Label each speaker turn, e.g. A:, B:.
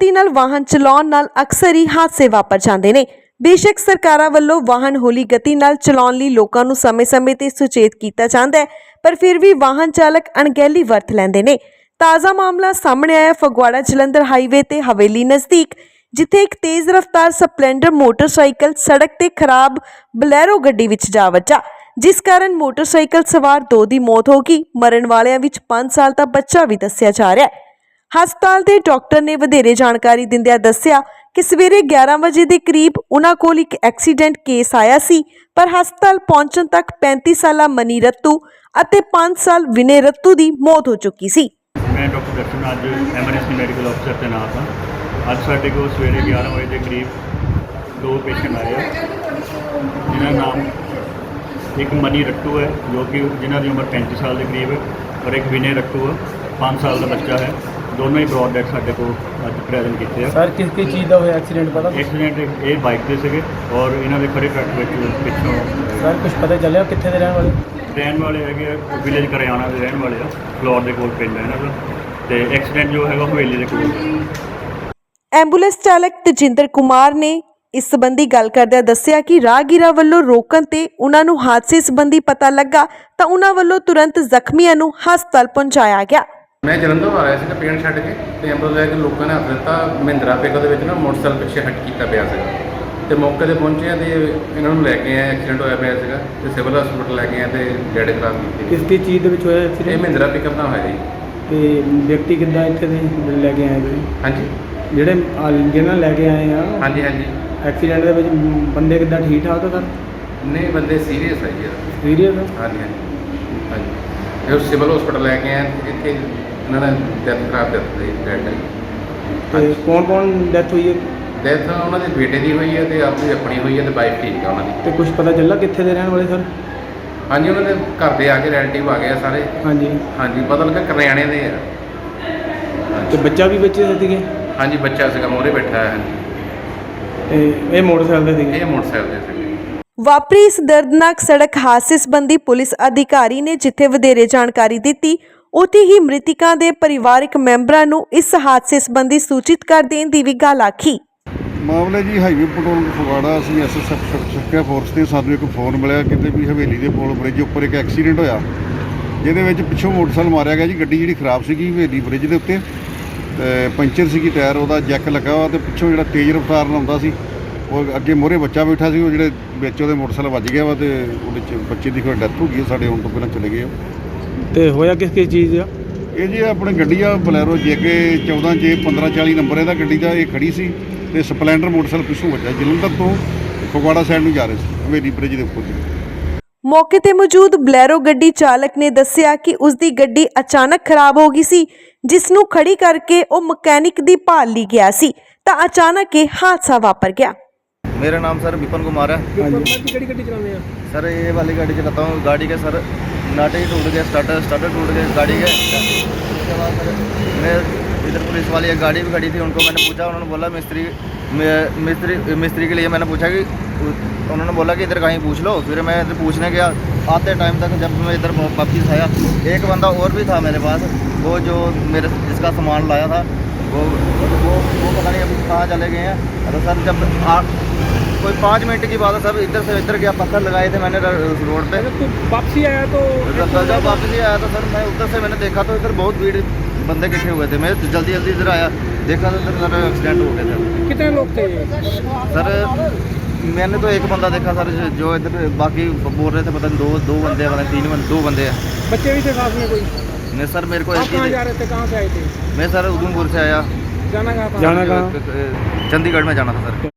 A: ਗਤੀ ਨਾਲ ਵਾਹਨ ਚਲਾਉਣ ਨਾਲ ਅਕਸਰ ਹੀ ਹਾਦਸੇ ਵਾਪਰ ਜਾਂਦੇ ਨੇ। ਬੇਸ਼ੱਕ ਸਰਕਾਰਾਂ ਵੱਲੋਂ ਵਾਹਨ ਹੌਲੀ ਗਤੀ ਨਾਲ ਚਲਾਉਣ ਲਈ ਲੋਕਾਂ ਨੂੰ ਸਮੇਂ-ਸਮੇਂ ਤੇ ਸੁਚੇਤ ਕੀਤਾ ਜਾਂਦਾ ਹੈ, ਪਰ ਫਿਰ ਵੀ ਵਾਹਨ ਚਾਲਕ ਅਣਗਹਿਲੀ ਵਰਤ ਲੈਂਦੇ ਨੇ। ਤਾਜ਼ਾ ਮਾਮਲਾ ਸਾਹਮਣੇ ਆਇਆ ਫਗਵਾੜਾ ਜਲੰਧਰ ਹਾਈਵੇ ਤੇ ਹਵੇਲੀ ਨਜ਼ਦੀਕ, ਜਿੱਥੇ ਇੱਕ ਤੇਜ਼ ਰਫ਼ਤਾਰ ਸਪਲੈਂਡਰ ਮੋਟਰਸਾਈਕਲ ਸੜਕ ਤੇ ਖਰਾਬ ਬਲੈਰੋ ਗੱਡੀ ਵਿੱਚ ਜਾ ਵੱਜਾ, ਜਿਸ ਕਾਰਨ ਮੋਟਰਸਾਈਕਲ ਸਵਾਰ ਦੋ ਦੀ ਮੌਤ ਹੋ ਗਈ। ਮਰਨ ਵਾਲਿਆਂ ਵਿੱਚ 5 ਸਾਲ ਦਾ ਬੱਚਾ ਵੀ ਦੱਸਿਆ ਜਾ ਰਿਹਾ ਹੈ। ਹਸਪਤਾਲ ਦੇ ਡਾਕਟਰ ਨੇ ਵਧੇਰੇ ਜਾਣਕਾਰੀ ਦਿੰਦਿਆਂ ਦੱਸਿਆ ਕਿ ਸਵੇਰੇ 11 ਵਜੇ ਦੇ ਕਰੀਬ ਉਹਨਾਂ ਕੋਲ ਇੱਕ ਐਕਸੀਡੈਂਟ ਕੇਸ ਆਇਆ ਸੀ, ਪਰ ਹਸਪਤਾਲ ਪਹੁੰਚਣ ਤੱਕ 35 ਸਾਲਾ ਮਨੀ ਰੱਤੂ ਅਤੇ 5 ਸਾਲ ਵਿਨੇ ਰੱਤੂ ਦੀ ਮੌਤ ਹੋ ਚੁੱਕੀ ਸੀ।
B: ਮੈਂ ਡਾਕਟਰ ਦਰਸ਼ਨ ਅੱਜ ਐਮਰਜੈਂਸੀ ਮੈਡੀਕਲ ਅਫਸਰ ਤੇ ਨਾਮ ਹਾਂ। ਅੱਜ ਸਾਡੇ ਕੋਲ ਸਵੇਰੇ 11 ਵਜੇ ਦੇ ਕਰੀਬ ਦੋ ਪੇਸ਼ੈਂਟ ਆਏ ਆ, ਜਿਨ੍ਹਾਂ ਦਾ ਨਾਮ ਇੱਕ ਮਨੀ ਰੱਟੂ ਹੈ, ਜੋ ਕਿ ਜਿਨ੍ਹਾਂ ਦੀ ਉਮਰ 35 ਸਾਲ ਦੇ ਕਰੀਬ ਹੈ, ਔਰ ਇੱਕ ਵਿਨੇ ਰੱਟੂ ਹੈ 5 ਸਾਲ ਦਾ ਬੱਚਾ ਹੈ। ਦੋਨੋਂ ਹੀ ਬ੍ਰੌਡ ਡੈਡ ਸਾਡੇ ਕੋਲ ਅੱਜ ਪ੍ਰੈਜ਼ੈਂਟ ਕੀਤੇ ਆ।
C: ਸਰ ਕਿਸ ਕਿਸ ਚੀਜ਼ ਦਾ ਹੋਇਆ? ਐਕਸੀਡੈਂਟ ਪਤਾ
B: ਐਕਸੀਡੈਂਟ ਇਹ ਬਾਈਕ ਤੇ ਸੀਗੇ ਔਰ ਇਹਨਾਂ ਦੇ ਖੜੇ ਟਰੱਕ ਵਿੱਚ ਪਿੱਛੋਂ
C: ਸਰ ਕੁਝ ਪਤਾ ਚੱਲਿਆ ਕਿੱਥੇ ਦੇ ਰਹਿਣ ਵਾਲੇ?
B: ਰਹਿਣ ਵਾਲੇ ਹੈਗੇ ਵਿਲੇਜ ਕਰਿਆਣਾ ਦੇ ਰਹਿਣ ਵਾਲੇ ਆ ਫਲੋਰ ਦੇ ਕੋਲ ਪਿੰਡ ਹੈ ਇਹਨਾਂ ਦਾ। ਤੇ ਐਕਸੀਡੈਂਟ ਜੋ ਹੈਗਾ ਹਵੇਲੀ ਦੇ ਕੋਲ।
A: ਐਂਬੂਲੈਂਸ ਚਾਲਕ ਤਜਿੰਦਰ ਕੁਮਾਰ ਨੇ ਇਸ ਸੰਬੰਧੀ ਗੱਲ ਕਰਦਿਆਂ ਦੱਸਿਆ ਕਿ ਰਾਹਗੀਰਾਂ ਵੱਲੋਂ ਰੋਕਣ ਤੇ ਉਹਨਾਂ ਨੂੰ ਹਾਦਸੇ ਸੰਬੰਧੀ ਪਤਾ ਲੱਗਾ ਤਾਂ ਉਹਨਾਂ ਵੱਲੋਂ ਤੁਰੰਤ ਜ਼ਖਮੀਆਂ ਨੂੰ ਹਸਪਤਾਲ ਪਹੁੰਚਾਇਆ ਗਿਆ।
D: ਮੈਂ ਜਲੰਧਰ ਆ ਰਿਹਾ ਸੀ ਪੇਂਟ ਛੱਡ ਕੇ ਤੇ ਐਂਬੂਲੈਂਸ ਕੇ ਲੋਕਾਂ ਨੇ ਹੱਥ ਦਿੱਤਾ ਮਹਿੰਦਰਾ ਪਿਕਅਪ ਦੇ ਵਿੱਚ ਨਾ ਮੋਟਰਸਾਈਕਲ ਪਿੱਛੇ ਹਟ ਕੀਤਾ ਪਿਆ ਸੀ ਤੇ ਮੌਕੇ ਤੇ ਪਹੁੰਚੇ ਆ ਤੇ ਇਹਨਾਂ ਨੂੰ ਲੈ ਕੇ ਆਏ ਐਕਸੀਡੈਂਟ ਹੋਇਆ ਪਿਆ ਸੀਗਾ ਤੇ ਸਿਵਲ ਹਸਪੀਟਲ ਲੈ ਕੇ ਆਏ ਤੇ ਡੈਡ ਖਰਾਬ ਕੀਤੀ।
C: ਕਿਸ ਕਿਸ ਚੀਜ਼ ਦੇ ਵਿੱਚ ਹੋਇਆ
D: ਇਹ
C: ਐਕਸੀਡੈਂਟ
D: ਮਹਿੰਦਰਾ ਪਿਕਅਪ ਨਾਲ ਹੋਇਆ ਜੀ।
C: ਤੇ ਵਿਅਕਤੀ ਕਿੱਦਾਂ ਇੱਥੇ ਦੇ ਲੈ ਕੇ ਆਏ ਤੁਸੀਂ?
D: ਹਾਂਜੀ।
C: ਜਿਹੜੇ ਆ- ਜਿਹਨਾਂ ਲੈ ਕੇ ਆਏ ਆ
D: ਹਾਂਜੀ ਹਾਂਜੀ।
C: ਐਕਸੀਡੈਂਟ ਦੇ ਵਿੱਚ ਬੰਦੇ ਕਿੱਦਾਂ ਠੀਕ ਠਾਕ ਆ ਸਰ?
D: ਨਹੀਂ ਬੰਦੇ ਸੀਰੀਅਸ ਹੈ ਜੀ। ਇਹਦਾ।
C: ਸੀਰੀਅਸ
D: ਹਾਂਜੀ ਹਾਂਜੀ। ਹਾਂਜੀ। ਇਹ ਸਿਵਲ ਹਸਪੀਟਲ ਲੈ ਕੇ ਆਏ ਤੇ ਇੱਥੇ ਇਹਨਾਂ ਨੇ ਡੈਥ ਖਰਾਬ ਦਿੱਤੀ ਡੈਡ
C: ਤੇ ਕੌਣ ਕੌਣ ਡੈਥ ਹੋਈ ਹੈ?
D: ਡੈਥ ਉਹਨਾਂ ਦੇ ਬੇਟੇ ਦੀ ਹੋਈ ਹੈ ਤੇ ਆਪਣੀ ਆਪਣੀ ਹੋਈ ਹੈ ਤੇ ਵਾਈਫ ਠੀਕ ਆ ਉਹਨਾਂ ਦੀ।
C: ਤੇ ਕੁਝ ਪਤਾ ਚੱਲਾ ਕਿੱਥੇ ਦੇ ਰਹਿਣ ਵਾਲੇ ਸਰ
D: ਹਾਂਜੀ ਉਹਨਾਂ ਦੇ ਘਰ ਦੇ ਆ ਕੇ ਰਿਲੇਟਿਵ ਆ ਗਏ ਆ ਸਾਰੇ।
C: ਹਾਂਜੀ।
D: ਹਾਂਜੀ ਪਤਾ ਲੱਗਾ ਕਰਿਆਣੇ ਦੇ ਆ।
C: ਤੇ ਬੱਚਾ ਵੀ ਬੱਚੇ ਸੀਗੇ?
D: ਹਾਂਜੀ ਬੱਚਾ ਸੀਗਾ ਮੋਰੇ ਬੈਠਾ ਹੈ
C: ਤੇ ਇਹ ਮੋਟਰਸਾਈਕਲ ਦੇ ਸੀਗੇ?
D: ਇਹ ਮੋਟਰਸਾਈਕਲ ਤੇ ਸੀਗੇ।
A: ਵਾਪਰੀ ਇਸ ਦਰਦਨਾਕ ਸੜਕ ਹਾਦਸੇ ਸੰਬੰਧੀ ਪੁਲਿਸ ਅਧਿਕਾਰੀ ਨੇ ਜਿੱਥੇ ਵਧੇਰੇ ਜਾਣਕਾਰੀ ਦਿੱਤੀ ਉੱਥੇ ਹੀ ਮ੍ਰਿਤਕਾਂ ਦੇ ਪਰਿਵਾਰਕ ਮੈਂਬਰਾਂ ਨੂੰ ਇਸ ਹਾਦਸੇ ਸੰਬੰਧੀ ਸੂਚਿਤ ਕਰ ਦੇਣ ਦੀ ਵੀ ਗੱਲ ਆਖੀ।
E: ਮਾਮਲਾ ਜੀ ਹਾਈਵੇ ਪੈਟਰੋਲ ਫਗਵਾੜਾ ਅਸੀਂ ਐਸਐਸਐਫ ਸੁਰੱਖਿਆ ਫੋਰਸ ਤੇ ਸਾਨੂੰ ਇੱਕ ਫੋਨ ਮਿਲਿਆ ਕਿਤੇ ਵੀ ਹਵੇਲੀ ਦੇ ਪੁਲ ਬ੍ਰਿਜ ਉੱਪਰ ਇੱਕ ਐਕਸੀਡੈਂਟ ਹੋਇਆ। ਜਿਹਦੇ ਵਿੱਚ ਪਿੱਛੋਂ ਮੋਟਰਸਾਈਕਲ ਮਾਰਿਆ ਗਿਆ ਜੀ ਗੱਡੀ ਜਿਹੜੀ ਖਰਾਬ ਸੀਗੀ ਹਵੇਲੀ ਬ੍ਰਿਜ ਦੇ ਉੱਤੇ। ਤੇ ਪੰਚਰ ਸੀਗੀ ਟਾਇਰ ਉਹਦਾ ਜੈਕ ਲੱਗਾ ਵਾ ਤੇ ਪਿੱਛੋਂ ਜਿਹੜਾ ਤੇਜ਼ ਰਫ਼ਤਾਰ ਨਾਲ ਆਉਂਦਾ ਸੀ ਉਹ ਅੱਗੇ ਮੋਹਰੇ ਬੱਚਾ ਬੈਠਾ ਸੀ ਉਹ ਜਿਹੜੇ ਵਿੱਚ ਉਹਦੇ ਮੋਟਰਸਾਈਕਲ ਵੱਜ ਗਿਆ ਵਾ ਤੇ ਉਹਦੇ ਚ ਬੱਚੇ ਦੀ ਕੋਈ ਡੈਥ ਹੋ ਗਈ ਹੈ, ਸਾਡੇ ਆਉਣ ਤੋਂ ਪਹਿਲਾਂ ਚਲੇ ਗਏ
C: ਤੇ ਹੋਇਆ ਕਿਸ ਕਿਸ ਚੀਜ਼ ਦਾ
E: ਇਹ ਜੀ ਆਪਣੀ ਗੱਡੀ ਆ ਬਲੈਰੋ ਜੇਕੇ 14 ਜੇ 1540 ਨੰਬਰ ਇਹਦਾ ਗੱਡੀ ਦਾ ਇਹ ਖੜੀ ਸੀ ਤੇ ਸਪਲੈਂਡਰ ਮੋਟਰਸਾਈਕਲ ਪਿੱਛੋਂ ਵੱਜਾ ਜਲੰਧਰ ਤੋਂ ਫਗਵਾੜਾ ਸਾਈਡ ਨੂੰ ਜਾ ਰਹੇ ਸੀ ਹਵੇਲੀ ਬ੍ਰਿਜ ਦੇ ਉੱਪਰ ਜੀ
A: ਮੌਕੇ ਤੇ ਮੌਜੂਦ ਬਲੈਰੋ ਗੱਡੀ ਚਾਲਕ ਨੇ ਦੱਸਿਆ ਕਿ ਉਸ ਦੀ ਗੱਡੀ ਅਚਾਨਕ ਖਰਾਬ ਹੋ ਗਈ ਸੀ ਜਿਸ ਨੂੰ ਖੜੀ ਕਰਕੇ ਉਹ ਮਕੈਨਿਕ ਦੀ ਭਾਲ ਲਈ ਗਿਆ ਸੀ ਤਾਂ ਅਚਾਨਕ ਇਹ ਹਾਦਸਾ ਵਾਪਰ ਗਿਆ
F: मेरा नाम सर विपन कुमार है
C: ਹਾਂਜੀ ਕਿਹੜੀ ਗੱਡੀ ਚਲਾਉਂਦੇ ਆ
F: सर ये वाली गाड़ी चलाता हूँ गाड़ी के सर नाटे ही टूट गए स्टार्टर स्टार्टर टूट गए गाड़ी के उसके बाद सर मैं इधर पुलिस वाली एक गाड़ी भी खड़ी थी उनको मैंने पूछा उन्होंने बोला मिस्त्री मैं- मिस्त्री मिस्त्री के लिए मैंने पूछा कि उन्होंने बोला कि इधर कहीं पूछ लो फिर मैं इधर पूछने गया आते टाइम तक जब मैं इधर वापस आया एक बंदा और भी था मेरे पास वो जो मेरे जिसका सामान लाया था वो वो वो पता नहीं अभी कहाँ चले गए हैं। तो सर जब आ, कोई पाँच मिनट की बात है सर इधर से इधर गया पत्थर लगाए थे मैंने रोड पे।
C: तो वापसी आया तो
F: जब जब वापस आया तो सर मैं उधर से मैंने देखा तो इधर बहुत भीड़ बंदे इकट्ठे हुए थे। मैं जल्दी जल्दी इधर आया देखा तो इधर सर एक्सीडेंट हो गया था।
C: कितने लोग थे?
F: सर मैंने तो एक बंदा देखा सर जो- इधर बाकी बोल रहे थे पता दो दो बंदे पता तीन बंदे दो बंदे हैं।
C: बच्चे भी थे साथ में कोई?
F: नहीं सर मेरे को
C: आप
F: एक
C: कहाँ
F: ही
C: जा रहे थे कहाँ से आए थे
F: मैं सर उधमपुर से आया
C: जाना कहाँ था जाना कहाँ
F: चंडीगढ़ में जाना था सर